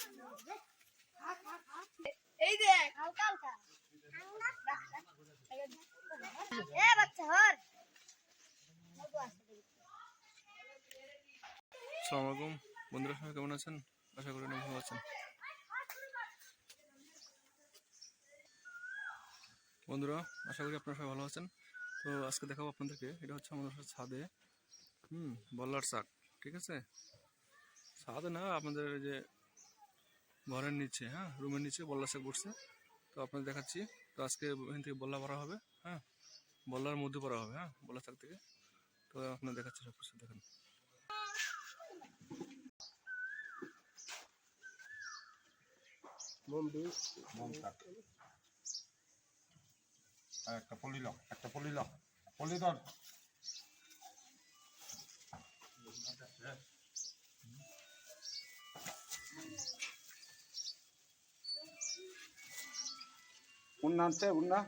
এই বন্ধুরা, সবাই কেমন আছেন? আশা করি ভালো আছেন। বন্ধুরা, আশা করি আপনারা সবাই ভালো আছেন। তো আজকে দেখাবো আপনাদেরকে। এটা হচ্ছে আমাদের ছাদে, হুম, বল্লার শাক ঠিক আছে? ছাদে না, আপনাদের এই যে ঘরের নিচে হ্যাঁ? রুমের নিচে বল্লার শাক পড়ছে তো আপনাদের দেখাচ্ছি। তো আজকে এখান থেকে বল্লা ভরা হবে হ্যাঁ? বল্লার মধ্যে পড়া হবে হ্যাঁ? বল্লার শাক থেকে। তো আপনার দেখাচ্ছি সব কিছু দেখেন। একটা পলি একটা পলি ল পলি ধর। ఉన్నా అంటే ఉన్నా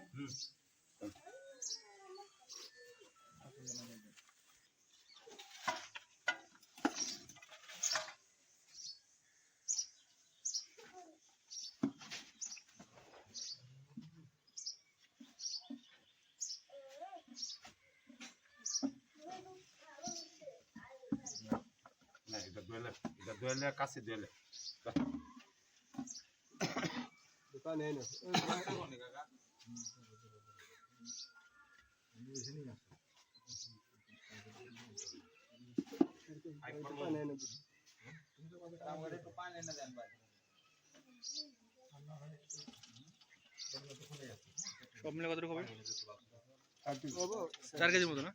Ele é cacideira. কাছে দুয়েলে সব মিলে কতটুকু হবে? চার কেজির মতো না?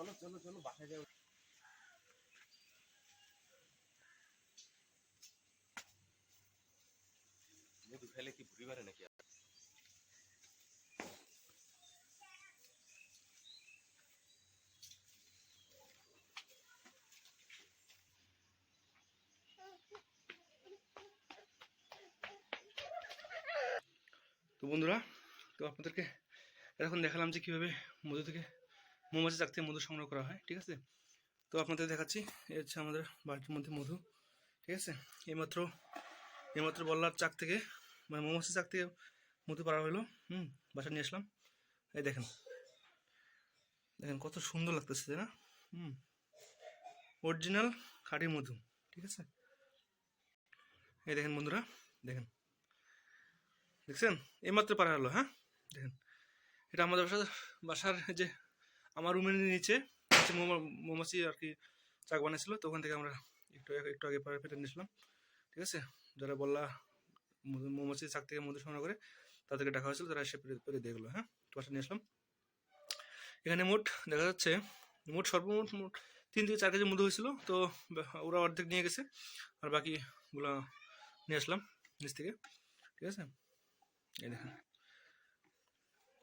চলো চলো চলো বাসায় যাও মধু খেলে কি ভুড়ি বাড়ে নাকি? তো বন্ধুরা তো আপনাদেরকে এখন দেখালাম যে কীভাবে মধু থেকে মৌমাছি চাক থেকে মধু সংগ্রহ করা হয়, ঠিক আছে? তো আপনাদের দেখাচ্ছি, এই হচ্ছে আমাদের বাড়ির মধ্যে মধু, ঠিক আছে? এইমাত্র এইমাত্র বল্লার চাক থেকে মানে মৌমাছি চাক থেকে মধু পাড়া হলো, হুম বাসা নিয়ে আসলাম। এই দেখেন দেখেন কত সুন্দর লাগতেছে, তাই না? হুম, অরিজিনাল খাঁটি মধু, ঠিক আছে? এই দেখেন বন্ধুরা, দেখেন, দেখছেন? এইমাত্র পারা হলো হ্যাঁ? দেখেন, এটা আমাদের বাসার বাসার যে আমার রুমের নিচে নিচে মৌমাছি আর কি চাক বানিয়েছিল তো ওখান থেকে আমরা একটু একটু আগে পাড়া পেটে নিয়েছিলাম, ঠিক আছে? যারা বললা মৌমাছি চাক থেকে মধু সংগ্রহ করে, তাদেরকে ডাকা হয়েছিল, তারা এসে পেরে পেরে দিয়ে গেলো হ্যাঁ? তো নিয়ে আসলাম। এখানে মোট, দেখা যাচ্ছে, মোট সর্বমোট, মোট তিন থেকে চার কেজি মধু হয়েছিল, তো ওরা অর্ধেক নিয়ে গেছে, আর বাকিগুলা নিয়ে আসলাম, নিচ থেকে, ঠিক আছে? এই দেখেন,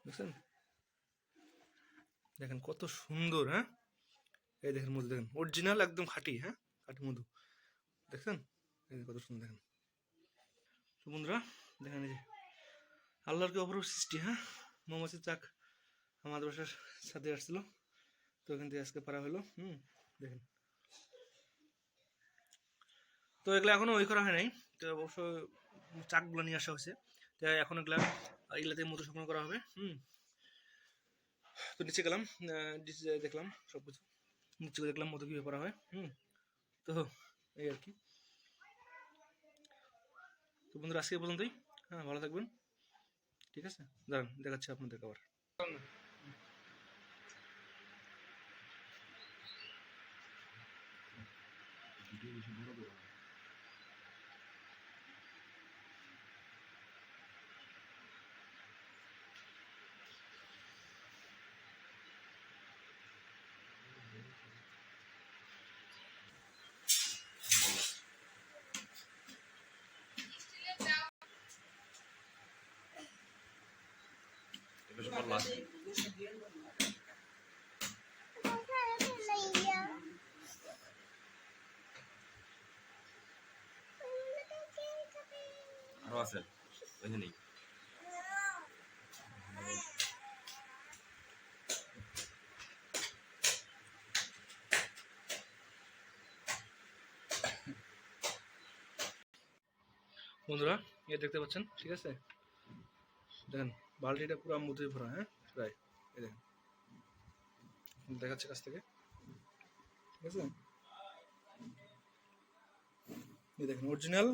দেখছেন? দেখেন কত সুন্দর হ্যাঁ? এই দেখেন মধু, দেখেন। অরিজিনাল একদম খাঁটি হ্যাঁ? খাঁটি মধু। দেখছেন? এই কত সুন্দর, দেখেন। তো বন্ধুরা, দেখেন এই যে আল্লাহর কি অপরূপ সৃষ্টি হ্যাঁ? মৌমাছির চাক আমাদের বাসার সাথে আসছিল। তো এখান থেকে আজকে পারা হলো, হুম? দেখেন। তো এগুলো এখনও ওই করা হয় নাই। তো অবশ্য চাকগুলো নিয়ে আসা হয়েছে। তো এখন এগুলা এগুলাতে মধু সংগ্রহ করা হবে, হুম? তো নিচে গেলাম দেখলাম সব কিছু নিচে দেখলাম মধু কীভাবে করা হয়, হুম। তো এই আর কি। তো বন্ধুরা, আজকে পর্যন্তই। হ্যাঁ ভালো থাকবেন। ঠিক আছে? দাঁড়ান, দেখাচ্ছি আপনাদের আবার। বেশ ভালো লাগে আরও আছে। ওইখানেই বন্ধুরা এ দেখতে পাচ্ছেন ঠিক আছে? দেখেন বালতিটা পুরো মধ্যে ভরা হ্যাঁ? প্রায় এই দেখেন। দেখাচ্ছে কাছ থেকে। ঠিক আছে? এই দেখেন অরিজিনাল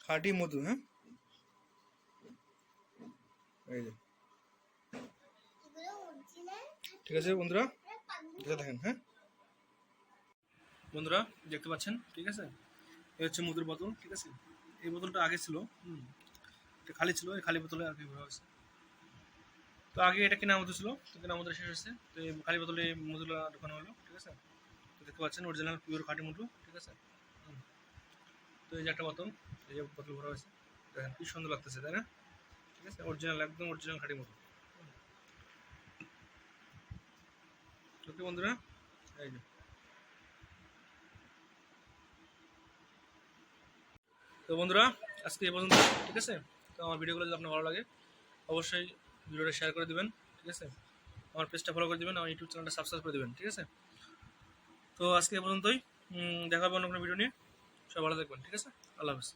খাঁটি মধু হ্যাঁ? এই যে। ঠিক আছে বন্ধুরা? এটা দেখেন হ্যাঁ? বন্ধুরা, দেখতে পাচ্ছেন? ঠিক আছে? এই হচ্ছে মধুর বোতল, ঠিক আছে? এই বোতলটা আগে ছিল, হুম। খালি ছিল, এই খালি বোতলে আর কি ভরা হয়েছে। তো আগে এটা কেনা মধু ছিল তো কেনা মধু শেষ হয়েছে? তো এই খালি বোতলে মধুটা ঢোকানো হলো, ঠিক আছে? তো দেখতে পাচ্ছেন অরিজিনাল পিওর খাঁটি মধু ঠিক আছে। তো এই যে একটা বোতল, এই যে বোতল ভরা হয়েছে, দেখেন কি সুন্দর লাগতেছে, তাই না? ঠিক আছে? অরিজিনাল একদম অরিজিনাল খাঁটি মধু ওকে বন্ধুরা, এই যে। তো বন্ধুরা, আজকে এই পর্যন্ত, ঠিক আছে? তো আমার ভিডিওগুলো যদি আপনার ভালো লাগে, অবশ্যই ভিডিওটা শেয়ার করে দেবেন, ঠিক আছে? আমার পেজটা ফলো করে দেবেন, আমার ইউটিউব চ্যানেলটা সাবস্ক্রাইব করে দেবেন, ঠিক আছে? তো আজকে পর্যন্তই। দেখাবো অন্য কোনো ভিডিও নিয়ে। সব ভালো থাকবেন, ঠিক আছে? আল্লাহ হাফিজ।